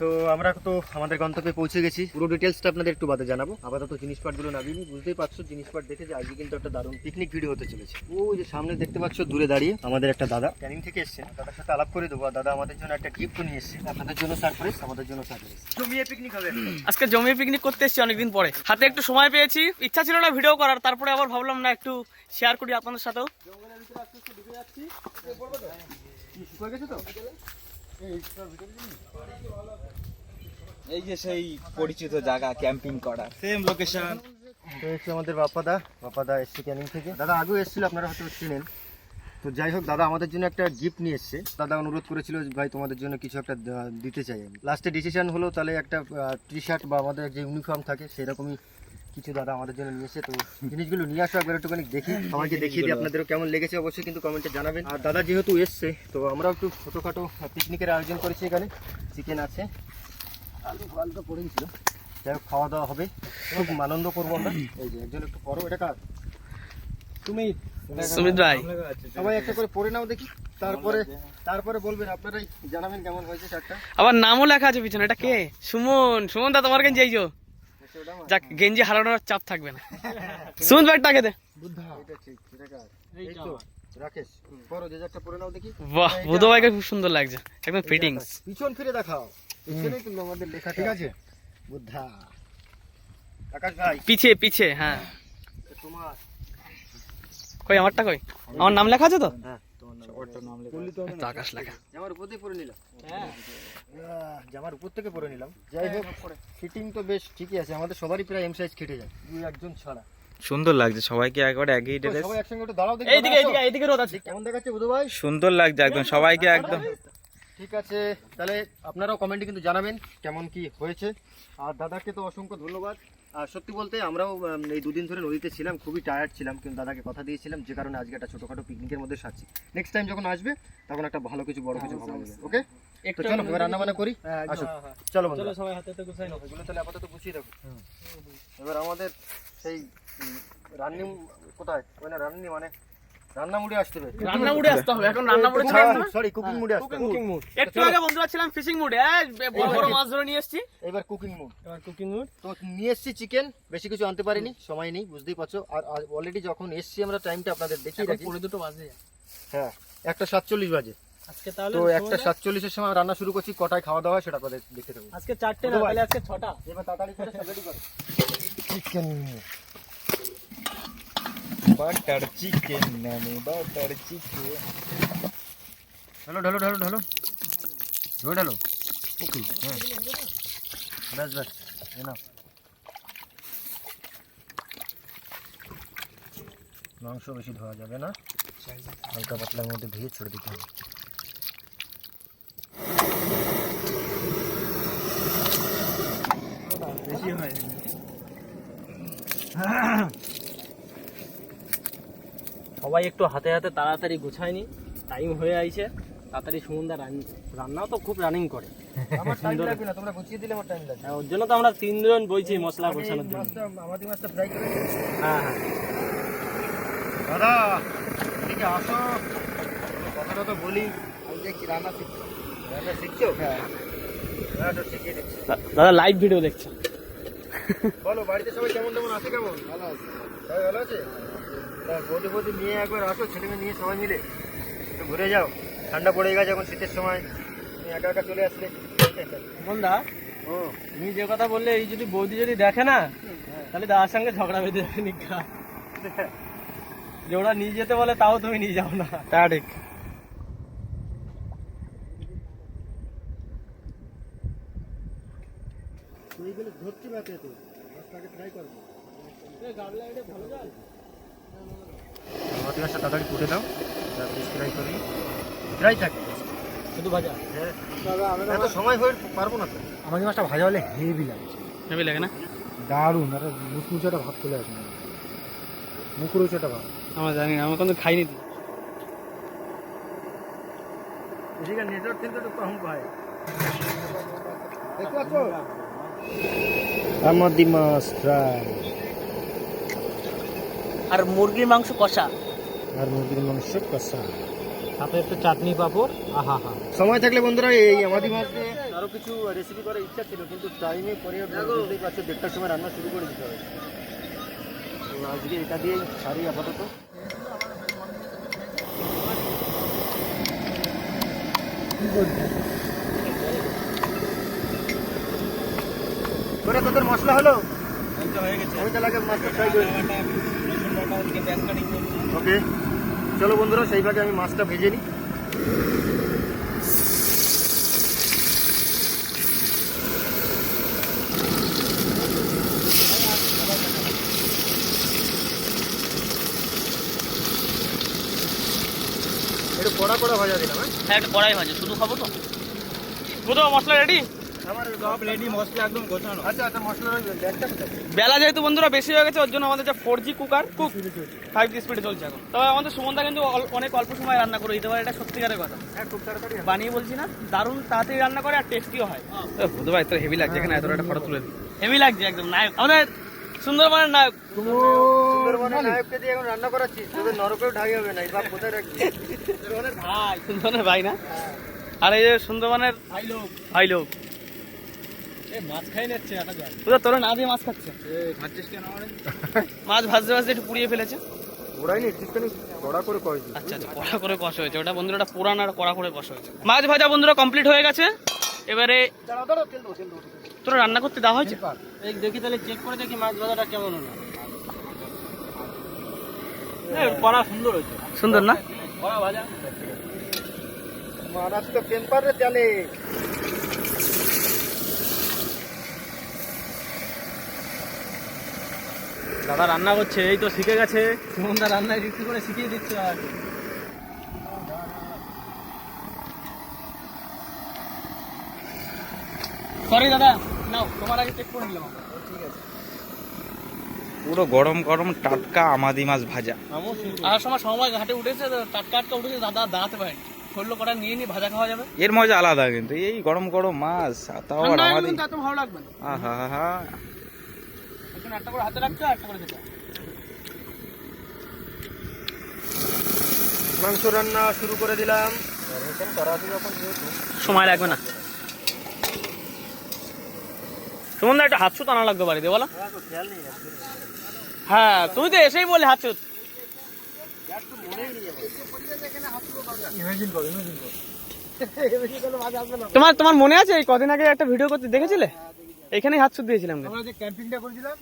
তো আমরা তো আমাদের গন্তব্যে পৌঁছে গেছি। পুরো ডিটেলসটা আপনাদের একটু বাদে জানাব। আপাতত জিনিসপাটগুলো নামিনি বুঝতেই পারছ জিনিসপাট দেখে যে আজকে কিন্তু একটা দারুণ পিকনিক ভিডিও হতে চলেছে। ওই যে সামনে দেখতে পাচ্ছ দূরে দাঁড়িয়ে আমাদের একটা দাদা ক্যানিং থেকে এসছে দাদার সাথে আলাপ করে দেবো। দাদা আমাদের জন্য একটা গিফট নিয়ে এসছে। আপনাদের জন্য সারপ্রাইজ আমাদের জন্য সারপ্রাইজ জমিয়ে পিকনিক হবে। আজকে জমিয়ে পিকনিক করতে এসেছি অনেকদিন পরে। হাতে একটু সময় পেয়েছি ইচ্ছা ছিল না ভিডিও করার তারপরে আবার ভাবলাম না একটু শেয়ার করি আপনাদের সাথেও। শুকিয়ে গেছে তো? এই যে সেই পরিচিত জায়গা ক্যাম্পিং করা। সেম লোকেশন তো এসছে আমাদের বাপ্পাদা বাপ্পাদা এসছে ক্যানিং থেকে। দাদা আগেও এসেছিল আপনারা হয়তো চিনেন। তো যাই হোক দাদা আমাদের জন্য একটা গিফট নিয়ে এসছে। দাদা অনুরোধ করেছিল ভাই তোমাদের জন্য কিছু একটা দিতে চাই আমি। লাস্টে ডিসিশন হলো তাহলে একটা টি শার্ট বা আমাদের যে ইউনিফর্ম থাকে সেরকমই কিছু দাদা আমাদের জন্য নিয়ে এসে তো জিনিসগুলো নিয়ে আসো একবার একটুখানি দেখি। সবাইকে দেখিয়ে দিই আপনাদেরও কেমন লেগেছে অবশ্যই কিন্তু কমেন্টে জানাবেন। আর দাদা যেহেতু এসছে তো আমরাও একটু ছোটোখাটো পিকনিকের আয়োজন করেছি এখানে। চিকেন আছে। আলু যাই হোক খাওয়া দাওয়া হবে। খুব আনন্দ করব আমরা। এই যে একজন একটু পরো এটা কার? তুমি সুমিত ভাই। সবাই একটা করে পড়ে নাও দেখি। তারপরে তারপরে বলবেন আপনারাই জানাবেন কেমন হয়েছে আবার নামও লেখা আছে পিছনে এটা কে? সুমন। সুমন দা তোমার গেঞ্জি এইজো ওটা আমার? যাক গেঞ্জি হারানোর চাপ থাকবে না। সুমন ভাই টাকে দে। এটা ঠিক এটা কার? এই তো। রাকেশ পরো একটা পড়ে নাও দেখি। বাহ বুধ ভাইকে খুব সুন্দর লাগছে। একদম ফিটিংস পিছন ফিরে দেখাও। পিছনে কিন্তু আমাদের লেখা ঠিক আছে। বুদ্ধা। আকাশ ভাই। পিছে পিছে হ্যাঁ। তোমার। কই আমারটা কই? আমার নাম লেখা আছে তো? হ্যাঁ আকাশ লেখা। জামার উপর দিয়ে পরে নিলাম। আহ, জামার উপর থেকে পরে নিলাম। যাই হোক ফিটিং তো বেশ ঠিকই আছে। আমাদের সবারই প্রায় এম সাইজ কেটে যায়। দুই একজন ছাড়া। সুন্দর লাগছে সবাইকে একবারে একই ড্রেস সবাই একসঙ্গে একটু দাঁড়াও দেখি এইদিকে এইদিকে এইদিকে রোদ আছে। কেমন দেখাচ্ছে বুধু ভাই? সুন্দর লাগছে একদম সবাইকে একদম। ঠিক আছে তাহলে আপনারাও কমেন্টে কিন্তু জানাবেন কেমন কি হয়েছে। আর দাদাকে তো অসংখ্য ধন্যবাদ। আর সত্যি বলতে আমরাও এই দুদিন ধরে নদীতে ছিলাম খুবই টায়ার্ড ছিলাম কিন্তু দাদাকে কথা দিয়েছিলাম যে কারণে আজকে একটা ছোটোখাটো পিকনিকের মধ্যে সাচ্ছি নেক্সট টাইম যখন আসবে তখন একটা ভালো কিছু বড় কিছু ভাবা যাবে ওকে তো চলো এবার রান্না বান্না করি। আসো চলো বন্ধুরা। সবাই হাতে তো গুছাই নাও। এগুলো তাহলে আপাতত গুছিয়ে রাখো এবার আমাদের সেই রান্নি কোথায়? ওই না রান্নি মানে রান্না মুড়ে আসতে হবে। রান্না মুড়ে আসতে হবে এখন রান্না মুড়ে ছাড়া সরি কুকিং মুড়ে আসতে হবে। Cooking mood. একটু আগে বন্ধুরা ছিলাম ফিশিং মুডে বড় বড় মাছ ধরে নিয়ে এসেছি। এবার কুকিং মুড। এবার কুকিং মুড। তো নিয়ে এসছি চিকেন বেশি কিছু আনতে পারিনি সময় নেই বুঝতেই পারছ। আর অলরেডি যখন এসছি আমরা টাইমটা আপনাদের দেখিয়ে রাখি। পড়ে দুটো বাজে। হ্যাঁ একটা সাতচল্লিশ বাজে। আজকে তাহলে তো একটা সাতচল্লিশের সময় রান্না শুরু করছি কটায় খাওয়া দাওয়া সেটা আপনাদের দেখতে থাকুন আজকে চারটে না তাহলে আজকে ছটা। এবার তাড়াতাড়ি করে সব রেডি করো। চিকেন বাটার চিকেন নামে বাটার চিকেন ঢালো ঢালো ঢালো ঢালো ঢালো ঢালো ওকে হ্যাঁ ব্যাস ব্যাস এনাফ মাংস বেশি ধোয়া যাবে না হালকা পাতলার মধ্যে ধুয়ে ছেড়ে দিতে হবে সবাই একটু হাতে হাতে তাড়াতাড়ি গুছায়নি টাইম হয়ে আইছে। তাড়াতাড়ি সুমনদা রান্নাও তো খুব রানিং করে। আমার টাইম লাগবে না তোমরা গুছিয়ে দিলে আমার টাইম লাগবে। হ্যাঁ, ওর জন্য তো আমরা তিনজন বইছি মশলা গোছানোর জন্য। আমাদের মাছটা ফ্রাই করে হ্যাঁ হ্যাঁ। দাদা এদিকে আসো। কথাটা তো বলি। আমি যে কি রান্না শিখছো রান্না শিখছো? হ্যাঁ। দাদা লাইভ ভিডিও দেখছে। বলো বাড়িতে সবাই কেমন কেমন আছে কেমন? ভালো আছে। সবাই ভালো আছে? বৌদি বৌদি নিয়ে একবার আসো ছেলে মেয়ে নিয়ে সবাই মিলে। একটু ঘুরে যাও। ঠান্ডা পড়ে গেছে এখন শীতের সময়। তুমি একা একা চলে আসলে। বন্ধা ও। তুমি যে কথা বললে এই যদি বৌদি যদি দেখে না তাহলে দাদার সঙ্গে ঝগড়া বেঁধে যাবে নিকা। যে ওরা নিয়ে যেতে বলে তাও তুমি নিয়ে যাও না। তা ঠিক। এইগুলো ধরছি মাতে তো। মাছটাকে ট্রাই করব। আমাদের মাছটা তাড়াতাড়ি কুটে দাও পিস ফ্রাই করি ফ্রাই থাকে শুধু ভাজা। হ্যাঁ। এত সময় হয়ে পারব না তো। আমাদের মাছটা ভাজা হলে হেভি লাগছে হেবি লাগে না? দারুণ একটা মুচমুচে একটা ভাব চলে আসে মুখরোচ একটা ভাব। আমার জানি না আমার কোনো খাইনি তো। এদিকে নেটওয়ার্ক থেকে তো কম পায়। দেখতে পাচ্ছ? আমাদি মাছ ফ্রাই আর মুরগির মাংস কষা। আর মুরগির মাংস কষা। সাথে একটু চাটনি পাপড়। আহা হা সময় থাকলে বন্ধুরা এই আমাদি মাছ দিয়ে আরও কিছু রেসিপি করার ইচ্ছা ছিল কিন্তু টাইমে পরে বুঝতেই পারছ দেড়টার সময় রান্না শুরু করে দিতে হবে। তো আজকে এটা দিয়েই সারি আপাতত। করে তোদের মশলা হলো? হয়ে গেছে। আমি তাহলে আগে মাছটা ফ্রাই করে দিই। রসুন বাটা ওদিকে পেঁয়াজ কাটিং করছি ওকে চলো বন্ধুরা সেইভাবে আমি মাছটা ভেজে নিই। একটু কড়া কড়া ভাজা দিলাম হ্যাঁ? হ্যাঁ একটা কড়াই ভাজে। শুধু খাব তো? বুঝো মশলা রেডি আচ্ছা আচ্ছা বেলা যেহেতু বন্ধুরা বেশি হয়ে গেছে ওর জন্য আমাদের যে four G cooker cook five G স্পিডে চলছে এখন। তবে আমাদের সুমনদা কিন্তু অল- অনেক অল্প সময় রান্না করে দিতে পারে এটা সত্যিকারের কথা। হ্যাঁ খুব বানিয়ে বলছি না দারুণ তাড়াতাড়ি রান্না করে আর টেস্টিও হয়। বুধ ভাই তোর হেভি লাগছে এখানে এত একটা ফটো তুলে দিই হেভি লাগছে একদম নায়ক আমাদের সুন্দরবনের নায়ক। সুন্দরবনের নায়ককে দিয়ে এখন রান্না করাচ্ছি তোদের নরকেও ঢাই হবে না এই বাপ কোথায় রাখবি? ভাই সুন্দরবনের ভাই না? আর এই যে সুন্দরবনের ভাই লোক। ভাই লোক। বুঝা তোরা না দিয়ে মাছ খাচ্ছে? মাছ ভাজতে ভাজতে একটু পুড়িয়ে ফেলেছে। ওরাই কড়া করে কয়েছি আচ্ছা আচ্ছা কড়া করে কষা হয়েছে। ওটা বন্ধুরা ওটা পুরান আর কড়া করে কষা হয়েছে। মাছ ভাজা বন্ধুরা কমপ্লিট হয়ে গেছে। এবারে তোরা রান্না করতে দেওয়া হয়েছে? এই দেখি তাহলে চেক করে দেখি মাছ ভাজাটা কেমন হলো। কড়া সুন্দর হয়েছে। সুন্দর না? কড়া ভাজা। মহারাষ্ট্র টেম্পারে তেলে দাদা রান্না করছে এই তো শিখে গেছে। সুমনদা রান্না একটু করে শিখিয়ে দিচ্ছে আর সরি দাদা নাও তোমার আগে চেক করে নিলাম। পুরো গরম গরম টাটকা আমাদি মাছ ভাজা। আর সময় সময় ঘাটে উঠেছে টাটকা টাটকা উঠেছে দাদা দাঁড়াতে পারেনি। ষোলো কটা নিয়ে নিয়ে ভাজা খাওয়া যাবে। এর মজা আলাদা কিন্তু এই গরম গরম মাছ তাও আমাদি। ভালো লাগবে আহা হা হা। একটা করে হাতে রাখতে একটা করে দিতে মাংস রান্না শুরু করে দিলাম। সময় লাগবে না। সুমনদা একটা হাত সুত আনা লাগবে বাড়িতে বলো। হ্যাঁ তুমি তো এসেই বললে হাত সুত। একটু মনেই নেই আমার। ইমাজিন কর ইমাজিন কর তোমার তোমার মনে আছে এই কদিন আগে একটা ভিডিও করতে দেখেছিলে? এখানেই হাত সুত দিয়েছিলাম। আমরা যে ক্যাম্পিংটা করেছিলাম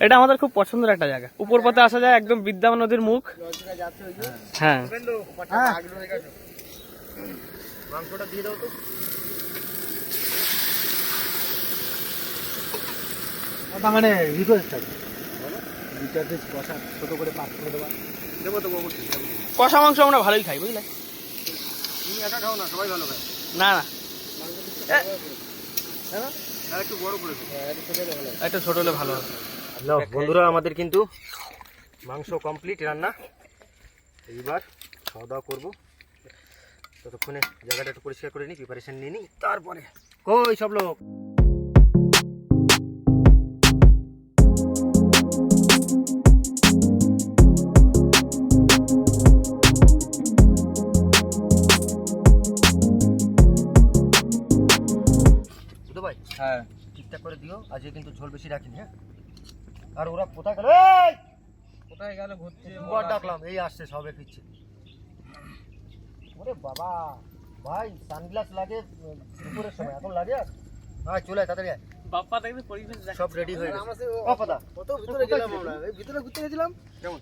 এটা আমাদের খুব পছন্দের একটা জায়গা। উপর পথে আসা যায় একদম বিদ্যা নদীর মুখ। হ্যাঁ। শুভেন্দু, পাটটা হ্যাঁ। আগলো হয়ে গেছে। মাংসটা দিয়ে দাও তো ওটা মানে রিকোয়েস্ট আছে দুটা কষা ছোট করে পাক করে দেওয়া দেবো দেবো অবশ্যই কষা মাংস আমরা ভালোই খাই বুঝলে? তুমি একা খাও না সবাই ভালো খায়। না না। একটু করে একটু ছোট হলে ভালো হবে। বন্ধুরা আমাদের কিন্তু মাংস কমপ্লিট রান্না। এইবার খাওয়া দাওয়া করব। ততক্ষণে জায়গাটা একটু পরিষ্কার করে নিই প্রিপারেশন নিয়ে নিই তারপরে। কই সব লোক? করে দিও আজকে কিন্তু ঝোল বেশি রাখিনি হ্যাঁ? আর ওরা কোথায় গেল? কোথায় গেল ঘুরতে? দুবার ডাকলাম এই আসছে সবে ফিরছে। ওরে বাবা! ভাই সানগ্লাস লাগে দুপুরের সময় এখন লাগে আর? ভাই চলে আয়, তাড়াতাড়ি আয়। বাপ্পা দেখবি পরিবেশ সব রেডি হয়ে গেছে। বাপ্পাদা কত ভিতরে গেলাম আমরা? ভিতরে ঘুরতে গেছিলাম? কেমন?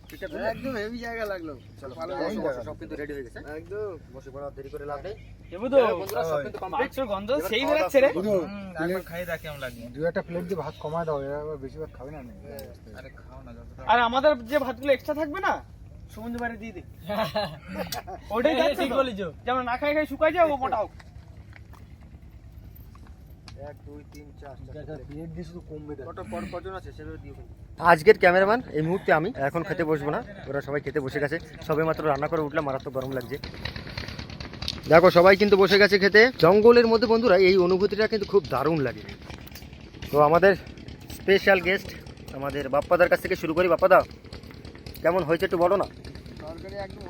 একদম হেভি জায়গা লাগল। চলো ভালো বসো, বসো, সব কিন্তু রেডি হয়ে গেছে। একদম। বসে পড়া দেরি করে লাভ নেই। দেবু তো হ্যাঁ, বন্ধুরা সব কিন্তু কমপ্লিট মাংসের গন্ধ সেই খাওয়া বেরাচ্ছে রে। দাওয়া শুরু করো। একবার খাই দেখ কেমন লাগে দু একটা প্লেট দিয়ে ভাত কমায় দাও এরা বেশি ভাত খাবে না আরে খাও না আর আমাদের যে ভাতগুলো এক্সট্রা থাকবে না সমুদ্র বাইরে দিয়ে দিই ওটাই ঠিক বলেছ। যেমন না খাই খাই শুকাই যায় ও মোটা হোক এক দুই তিন চার একটা প্লেট দিয়ে শুধু কমবে দেখ কত পর কজন আছে সেভাবে দিও আজকের ক্যামেরাম্যান এই মুহূর্তে আমি এখন খেতে বসবো না ওরা সবাই খেতে বসে গেছে। সবে মাত্র রান্না করে উঠলাম মারাত্মক গরম লাগছে। দেখো সবাই কিন্তু বসে গেছে খেতে। জঙ্গলের মধ্যে বন্ধুরা এই অনুভূতিটা কিন্তু খুব দারুণ লাগে। তো আমাদের স্পেশাল গেস্ট আমাদের বাপ্পাদার কাছ থেকে শুরু করি। বাপ্পাদা কেমন হয়েছে একটু বলো না। একদম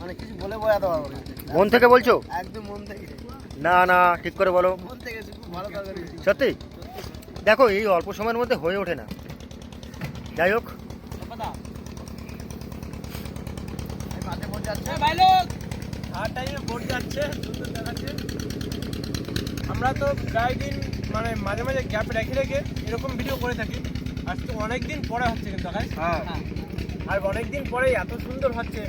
মানে কিছু বলে বোঝাতে পারব না। মন থেকে বলছো? একদম মন থেকে। না না ঠিক করে বলো। সত্যি? দেখো এই অল্প সময়ের মধ্যে হয়ে ওঠে না। যাই হোক। হার টাইমে বোট যাচ্ছে সুন্দর দেখাচ্ছে। আমরা তো প্রায় দিন মানে মাঝে মাঝে গ্যাপ রেখে রেখে এরকম ভিডিও করে থাকি। আজকে অনেক দিন পরে হচ্ছে কিন্তু। হ্যাঁ। আর অনেক দিন পরে এত সুন্দর হচ্ছে।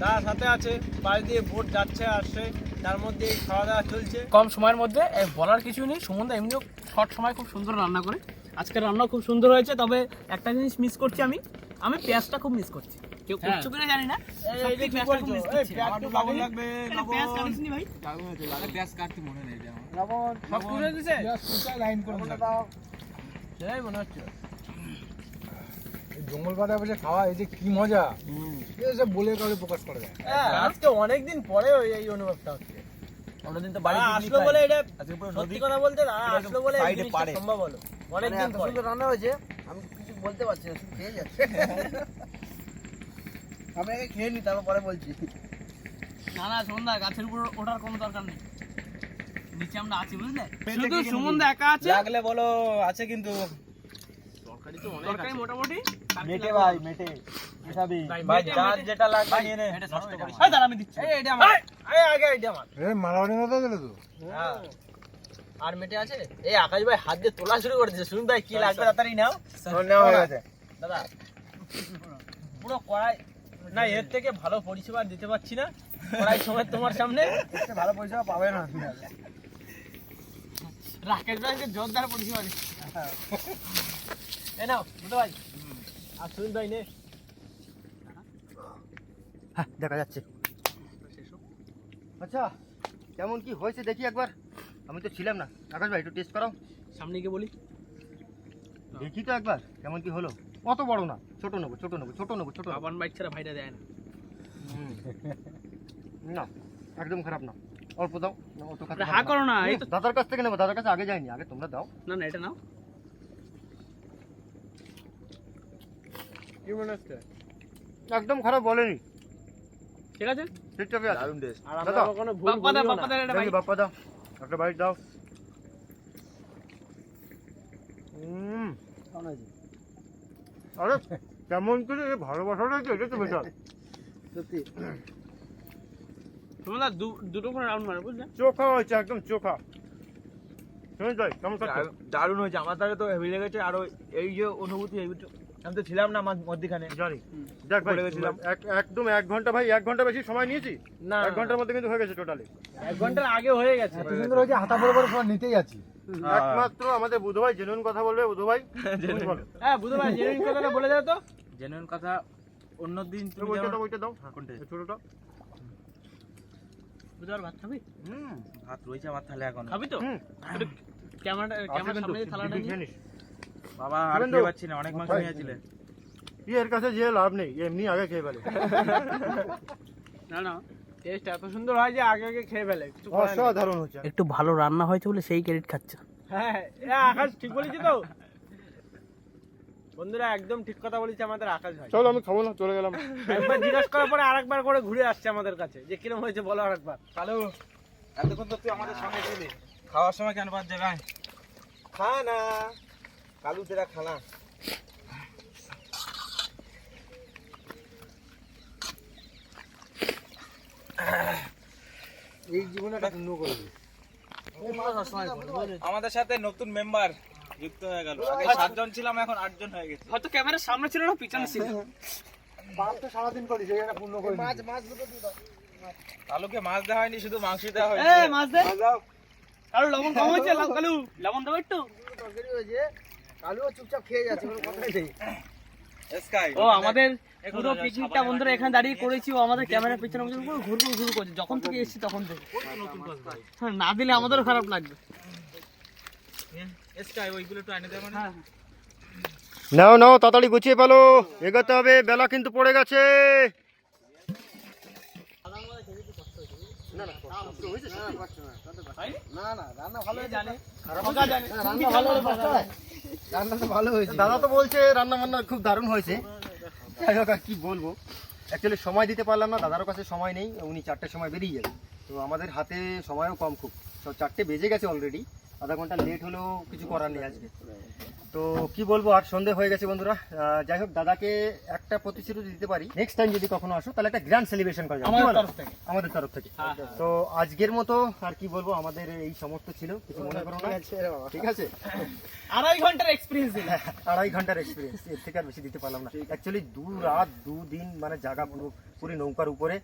তার সাথে আছে পাশ দিয়ে বোট যাচ্ছে আসছে। তার মধ্যে খাওয়া দাওয়া চলছে। কম সময়ের মধ্যে বলার কিছু নেই। সুমনদা এমনিও শর্ট সময় খুব সুন্দর রান্না করে। আজকে রান্না খুব সুন্দর হয়েছে তবে একটা জিনিস মিস করছি আমি। আমি পেঁয়াজটা খুব মিস করছি। কেউ হ্যাঁ। করছ কিনা জানি না মনে যে আমার। লবণ সব তুলে দিছে লাইন করে লবণটা দাও সেটাই মনে হচ্ছে জঙ্গল পাতা বসে খাওয়া এই যে কি মজা। এই যে বলে কাউকে প্রকাশ করা যায়। হ্যাঁ, আজকে অনেক দিন পরে ওই এই অনুভবটা হচ্ছে। অন্যদিন তো বাড়ি আসলো বলে এটা সত্যি কথা বলতে আসলো বলে এই সাইডে জিনিসটা পারে। সম্ভব হলো। অনেক দিন রান্না হয়েছে আমি কিছু বলতে পারছি না খেয়ে যাচ্ছে। আমি আগে খেয়ে নি তারপর পরে বলছি। না না সন্ধ্যা গাছের উপর ওঠার কোনো দরকার নেই। নিচে আমরা আছি বুঝলে? শুধু সুমনদা একা আছে? লাগলে বলো আছে কিন্তু। তরকারি মোটামুটি? মেটে ভাই মেটে। ভাই, ভাই যার যেটা লাগবে নিয়ে নে। এটা নষ্ট করিস। এই দাঁড়া, আমি দিচ্ছি। এই এটা আমার। এই আগে এটা আমার। এ মারামারি দিলে তো? হ্যাঁ। আর মেটে আছে? এই আকাশ ভাই হাত দিয়ে তোলা শুরু করে দিয়েছে শুনুন ভাই কি লাগবে তাড়াতাড়ি নাও। হয়ে গেছে। দাদা পুরো কড়াই না এর থেকে ভালো পরিষেবা দিতে পারছি না। কড়াই সময় তোমার সামনে। ভালো পরিষেবা পাবে না রাকেশ ভাইকে জোরদার পরিষেবা দিচ্ছি। এই নাও দুটো ভাই। শুনুন ভাই নে। হ্যাঁ দেখা যাচ্ছে। আচ্ছা কেমন কি হয়েছে দেখি একবার। আমি তো ছিলাম না। আকাশ ভাই একটু টেস্ট করাও। সামনে গিয়ে বলি। দেখি তো একবার কেমন কি হলো। অত বড় না ছোট নেব ছোট নেব ছোট নেব ছোট বাবান বাইক ছাড়া ভাইটা দেয় না। না একদম খারাপ না। অল্প দাও অত খারাপ আরে হা করো না এই তো দাদার কাছ থেকে নেব দাদার কাছে আগে যাইনি আগে তোমরা দাও। না না এটা নাও। কি মনে হচ্ছে? একদম খারাপ বলেনি। ঠিক আছে? ঠিকঠাকই আছে। দারুণ টেস্ট আর আমরা কখনো ভুল বাপ্পা দা বাপ্পা দা এটা ভাই একটা বাইট দাও। হুম। আরে কেমন করে এই ভালোবাসাটা কি এটা তো বেটার সত্যি। তোমরা দুটো করে রাউন্ড মারো বুঝলে? চোখা হয়েছে একদম চোখা। শুনে যাই কেমন দারুণ হয়েছে। আমার তাহলে তো হেভি লেগেছে। আর এই যে অনুভূতি এই আমি তো ছিলাম না মধ্যখানে। জানি। দেখ ভাই একদম এক ঘণ্টা ভাই এক ঘণ্টা বেশি সময় নিয়েছি? না এক ঘণ্টার মধ্যে কিন্তু হয়ে গেছে টোটালি এক ঘণ্টার আগে হয়ে গেছে। এত সুন্দর হয়েছে হাতা বড় বড় সব নিতেই আছি। একমাত্র আমাদের বুধ ভাই জেনুইন কথা বলবে বুধ ভাই। হ্যাঁ বুধ ভাই জেনুইন কথাটা বলে দাও তো। জেনুইন কথা অন্যদিন তুমি তুমি ওইটা দাও ওইটা দাও। কোনটা? ছোটটা। বুঝতে ভাত খাবি? হুম ভাত রয়েছে আমার থালে এখন। খাবি তো? ক্যামেরাটা ক্যামেরার সামনে থালাটা নিয়ে। বাবা আর। খেয়ে পাচ্ছি না অনেক মাংস নিয়েছিলে এর কাছে যে লাভ নেই এমনি আগে খেয়ে ফেলে। না না টেস্ট এত সুন্দর হয় যে আগে আগে খেয়ে ফেলে। অসাধারণ হচ্ছে। একটু ভালো রান্না হয়েছে বলে সেই ক্রেডিট খাচ্ছে। হ্যাঁ আকাশ ঠিক বলেছি তো। বন্ধুরা একদম ঠিক কথা বলেছে আমাদের আকাশ ভাই। চলো আমি খাব না চলে গেলাম। একবার জিজ্ঞাসা করার পরে আরেকবার করে ঘুরে আসছে আমাদের কাছে। যে কিরম হয়েছে বলো আরেকবার। কালু এতক্ষণ তো তুই আমাদের সঙ্গে ছিলি। খাওয়ার সময় কেন বাদ যাবে খানা কালু তেরা খানা। এই জীবনে একটা পূর্ণ করবি আমাদের সাথে নতুন মেম্বার যুক্ত হয়ে গেল। আগে সাতজন ছিলাম এখন আটজন হয়ে গেছে। হয়তো ক্যামেরার সামনে ছিল না পিছনে ছিল। বাপ তো সারাদিন করিস এই একটা পূর্ণ করবি কালুকে মাছ দেওয়া হয়নি শুধু মাংস দেওয়া হয়েছে। মাছ দে। কালু লবণ কম হয়েছে কালু। লবণ দেবো একটু। তরকারি হয়েছে। কালুও চুপচাপ খেয়ে যাচ্ছে কোনো কথাই নেই। ও আমাদের পুরো পিকনিকটা বন্ধুরা এখানে দাঁড়িয়ে করেছি ও আমাদের ক্যামেরার পিছনে পিছনে পুরো ঘুর ঘুর ঘুর করছে যখন থেকে এসেছি তখন থেকে। হ্যাঁ, না দিলে আমাদেরও খারাপ লাগবে। হ্যাঁ। নাও নাও তাড়াতাড়ি গুছিয়ে ফেলো। এগোতে হবে বেলা কিন্তু পড়ে গেছে। দাদা তো বলছে রান্না বান্না খুব দারুণ হয়েছে। যাই হোক আর কি বলব? অ্যাকচুয়ালি সময় দিতে পারলাম না দাদার কাছে সময় নেই উনি চারটের সময় বেরিয়ে যাবে তো আমাদের হাতে সময়ও কম খুব। তো চারটে বেজে গেছে অলরেডি আধা ঘণ্টা লেট হলেও কিছু করার নেই আজকে। তো কি বলব আর সন্ধে হয়ে গেছে বন্ধুরা। যাই হোক দাদাকে একটা প্রতিশ্রুতি দিতে পারি। নেক্সট টাইম যদি কখনো আসো তাহলে একটা গ্র্যান্ড সেলিব্রেশন করা যাবে। আমাদের তরফ থেকে। আমাদের তরফ থেকে। হ্যাঁ, তো আজকের মতো আর কি বলব আমাদের এই সমস্ত ছিল। কিছু মনে করো না। ঠিক আছে আড়াই ঘণ্টার এক্সপিরিয়েন্স আড়াই ঘণ্টার এক্সপিরিয়েন্স এর থেকে আর বেশি দিতে পারলাম না। অ্যাকচুয়ালি দু রাত দু দিন মানে জায়গা পুরো পুরি নৌকার উপরে।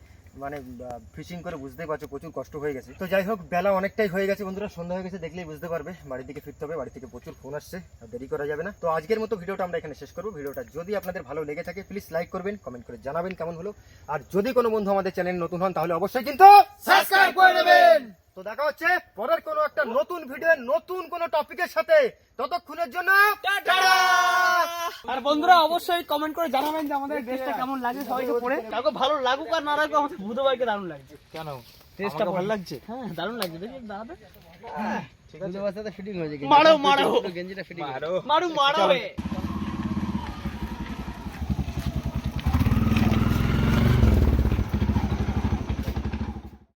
মানে ফিশিং করে বুঝতেই পারছ, প্রচুর কষ্ট হয়ে গেছে। তো যাই হোক, বেলা অনেকটাই হয়ে গেছে বন্ধুরা, সন্ধ্যা হয়ে গেছে, দেখলেই বুঝতে পারবে। বাড়ির দিকে ফিরতে হবে বাড়ি থেকে প্রচুর ফোন আসছে দেরি করা যাবে না। তো আজকের মতো ভিডিওটা আমরা এখানে শেষ করব। ভিডিওটা যদি আপনাদের ভালো লেগে থাকে প্লিজ লাইক করবেন কমেন্ট করে জানাবেন কেমন হলো। আর যদি কোনো বন্ধু আমাদের চ্যানেল নতুন হন, তাহলে অবশ্যই কিন্তু সাবস্ক্রাইব করে নেবেন দেখা হচ্ছে পরের কোনো একটা নতুন ভিডিও নতুন কোনো টপিকের সাথে। ততক্ষণের জন্য আর বন্ধুরা অবশ্যই কমেন্ট করে জানাবেন যে আমাদের ড্রেসটা কেমন লাগে সবাইকে পরে কাউকে ভালো লাগুক আর না লাগুক আমাদের বুধ ভাইকে দারুণ লাগছে। কেন? ড্রেসটা ভালো লাগছে? হ্যাঁ দারুণ লাগছে। দেখি দাঁড়াবে ঠিক আছে। মারো মারো। গেঞ্জিটা ফিটিং মারো মারু মারো।